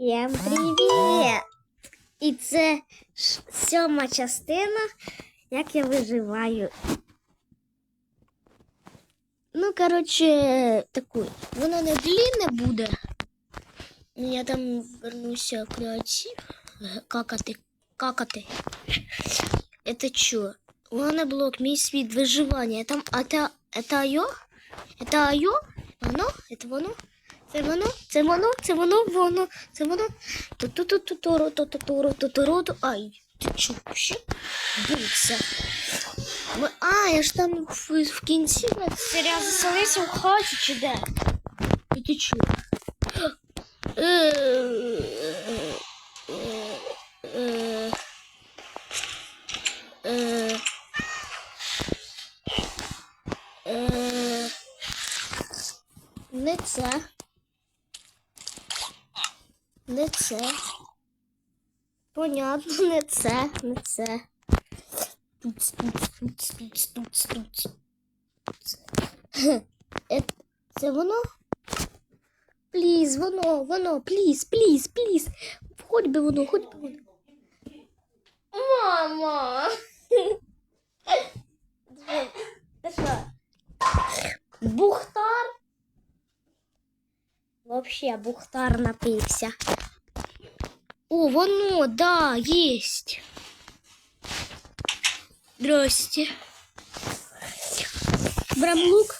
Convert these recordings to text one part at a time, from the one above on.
Всім привіт! І це ш- сьома частина, як я виживаю. Ну, коротше, таку. Воно не длинне буде. Я там вернуся в креатив. Г- Какати. Какати. Это що? Головне блок, мій світ виживання. Там, а та, это айо? Это айо? Воно? Это воно? Це воно? Це воно? Це воно? Воно? Це воно? Ту-ту-ту-ту-туру, ту-ту-туру, ту-туру, ту- Ай, ти чо, вообще? Дивіться. Ми- А, я ж там в, в кінці на серіал заселився в хаті чи де? І ти е, е, е, е, Не це. Не це. Понятно, не це, не це. Туц, туц, туц, туц, туц, туц. Хе, е, Це воно? Пліз, воно, воно, пліз, пліз, пліз. Хоч би воно, хоч би воно. Мама. Бухтар? Вообще Бухтар напився. О, воно, да, есть. Здрасте. Брам лук.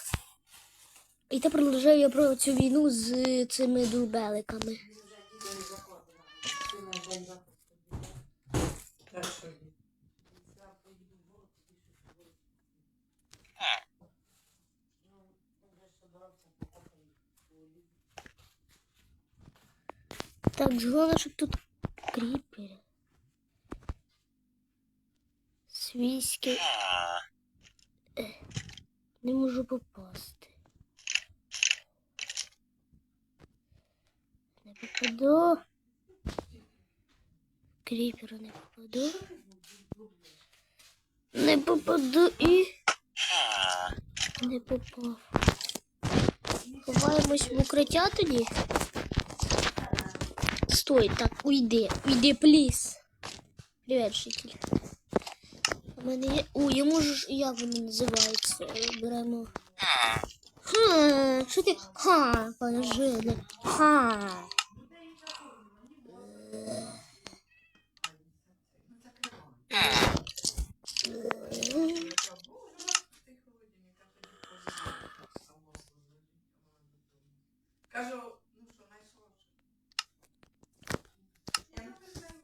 І та продовжую я про цю війну з цими дурбеликами. Так, головне, щоб тут кріпери. Свійські. Е, Не можу попасти. Не попаду. Кріперу не попаду. Не попаду і. Не попав. Ховаємось в укриття тоді. Стой, так, уйди, уйди, пліз. Привіт, житель. У мене є. О, я можу ж. Як вони називаються? Беремо. Ха, що ти? Ха, положи. не- Ха. Кажу, ну що, найсолодше. Я не знаю,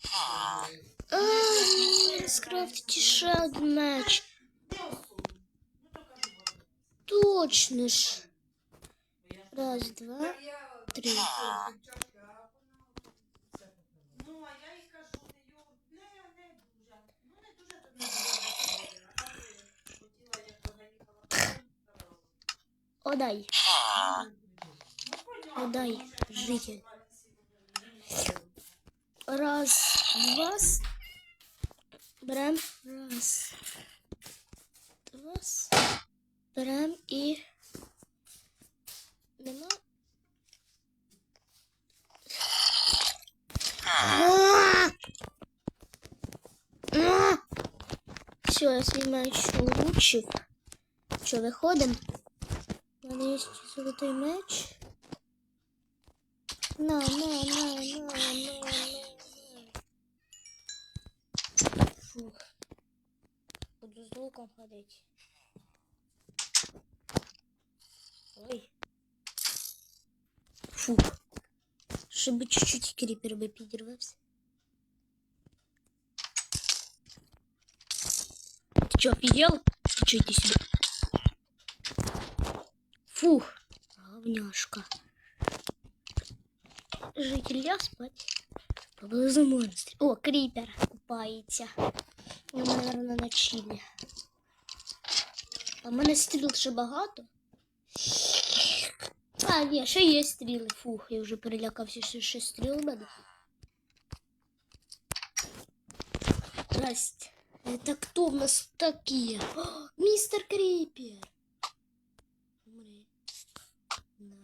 А, скрафтити ще один меч. Точно ж. Раз, два, три. Одай, одай, житель. Раз, два. Берем. Раз. Два. Берем і. Нема. Все, я меч улучшив. Що, виходимо? У мене є золотий меч. На, на, на, на, на, на. Фух. Буду з луком ходити. Ой. Фух. Щоб чуть-чуть кріпер би підірвався. Ты чё, офигел? Ты чё, иди сюда. Фух, говняшка. Житель, я спать. Поблизу монстрів. О, кріпер купається. Він, наверное, на чилі. А в мене стріл ще багато. А, ні, ще є стріли. Фух, я вже перелякався, що ще стріл в мене. Здрасте. Это кто у нас такие? О, мистер Крипер. Умри. На.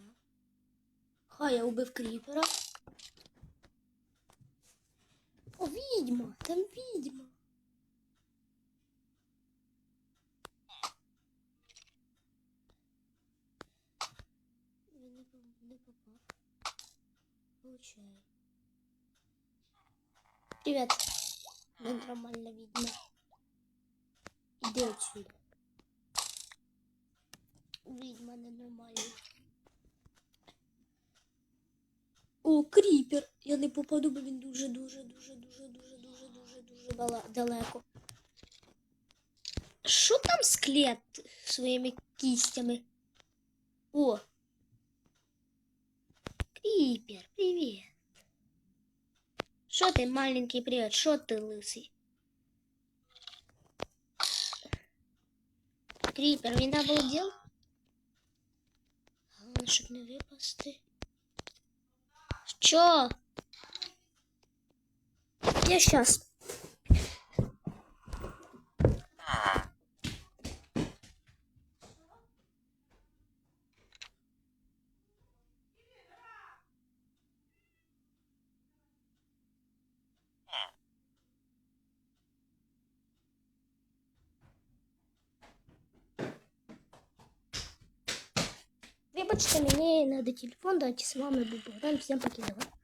Ха, я убив кріпера. О, відьма! Там відьма. Він не по- не попав. Получай. Привет. Я нормально видно. Иди отсюда. Ведьма ненормальна. О, кріпер. Я не попаду, бо він дуже, дуже, дуже, дуже, дуже, дуже, дуже, дуже дала- далеко. Що там склет своїми кістями? О. Кріпер, привіт. Що ти, маленький привіт? Що ти, лисий? Кріпер, він обалдел? Головне, щоб не випасти. Що? Я щас. Вибачте, мені треба телефон, давайте з вами був Богдан. Всім покидавай.